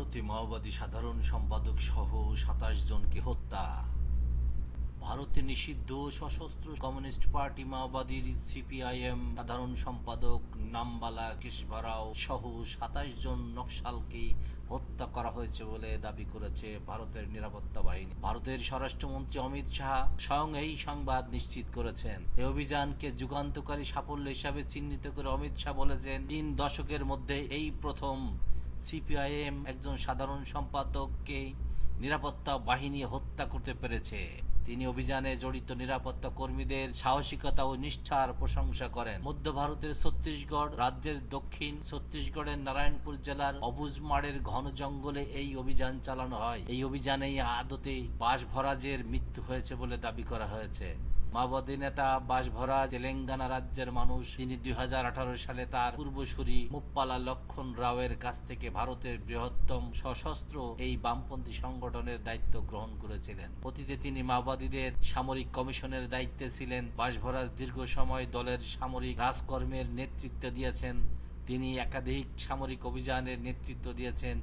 ভারতে মাওবাদী সাধারণ সম্পাদক সহ সাতাশ জনকে হত্যা। ভারতে নিষিদ্ধ সশস্ত্র কমিউনিস্ট পার্টি মাওবাদীর সিপিআইএম সাধারণ সম্পাদক নামবালা কেশভারাও সহ সাতাশ জন নকশালকে হত্যা করা হয়েছে বলে দাবি করেছে ভারতের নিরাপত্তা বাহিনী। ভারতের স্বরাষ্ট্রমন্ত্রী অমিত শাহ স্বয়ং এই সংবাদ নিশ্চিত করেছেন। এই অভিযানকে যুগান্তকারী সাফল্য হিসাবে চিহ্নিত করে অমিত শাহ বলেছেন, তিন দশকের মধ্যে এই প্রথম সিপিআইএম একজন সাধারণ সম্পাদককে নিরাপত্তা বাহিনী হত্যা করতে পেরেছে। তিনি অভিযানে জড়িত নিরাপত্তা কর্মীদের সাহসিকতা ও নিষ্ঠার প্রশংসা করেন। মধ্য ভারতের ছত্তিশগড় রাজ্যের দক্ষিণ ছত্তিশগড়ের নারায়ণপুর জেলার অবুজমাড়ের ঘন জঙ্গলে এই অভিযান চালানো হয়। এই অভিযানেই আদতে বাসভরাজের মৃত্যু হয়েছে বলে দাবি করা হয়েছে। মাওবাদী নেতা বাসভরা তেলেঙ্গানা রাজ্যের মানুষ তিনি দুই হাজার আঠারো সালে তার পূর্বসূরি মুপ্পালা লক্ষণ রাওয়ের কাছ থেকে ভারতের বৃহত্তম সশস্ত্র এই বামপন্থী সংগঠনের দায়িত্ব গ্রহণ করেছিলেন। অতীতে তিনি মাওবাদীদের সামরিক কমিশনের দায়িত্বে ছিলেন। বাসভরাজ দীর্ঘ সময় দলের সামরিক রাজকর্মের নেতৃত্ব দিয়েছেন। তিনি একাধিক সামরিক অভিযানের নেতৃত্ব দিয়েছেন।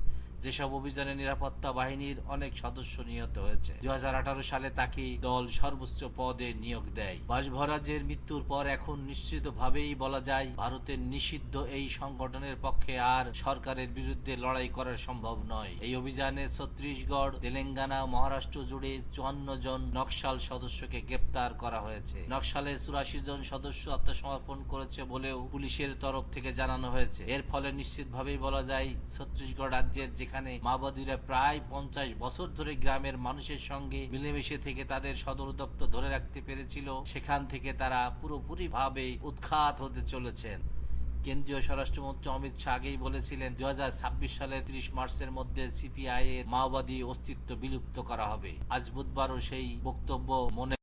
যেসব অভিযানে নিরাপত্তা বাহিনীর অনেক সদস্য নিহত হয়েছে। দুই সালে তাকে দল সর্বোচ্চ পদে নিয়োগ দেয়। বাসভরাজের মৃত্যুর পর এখন নিশ্চিতভাবেই বলা যায় ভারতের নিষিদ্ধ এই সংগঠনের পক্ষে আর সরকারের বিরুদ্ধে লড়াই করা সম্ভব নয়। এই অভিযানে ছত্তিশগড়, তেলেঙ্গানা, মহারাষ্ট্র জুড়ে চুয়ান্ন জন নকশাল সদস্যকে গ্রেপ্তার করা হয়েছে। নকশালে চুরাশি জন সদস্য আত্মসমর্পণ করেছে বলেও পুলিশের তরফ থেকে জানানো হয়েছে। এর ফলে নিশ্চিতভাবেই বলা যায়, ছত্তিশগড় রাজ্যের যেখানে মাওবাদীরা প্রায় পঞ্চাশ বছর ধরে গ্রামের মানুষের সঙ্গে মিলেমিশে থেকে তাদের সদর দপ্তর ধরে রাখতে পেরেছিল, সেখান থেকে তারা পুরোপুরি ভাবে উৎখাত হতে চলেছেন। কেন্দ্রীয় স্বরাষ্ট্রমন্ত্রী অমিত শাহ আগেই বলেছিলেন দু হাজার ছাব্বিশ সালের ত্রিশ মার্চের মধ্যে সিপিআই এর মাওবাদী অস্তিত্ব বিলুপ্ত করা হবে। আজ বুধবারও সেই বক্তব্য মনে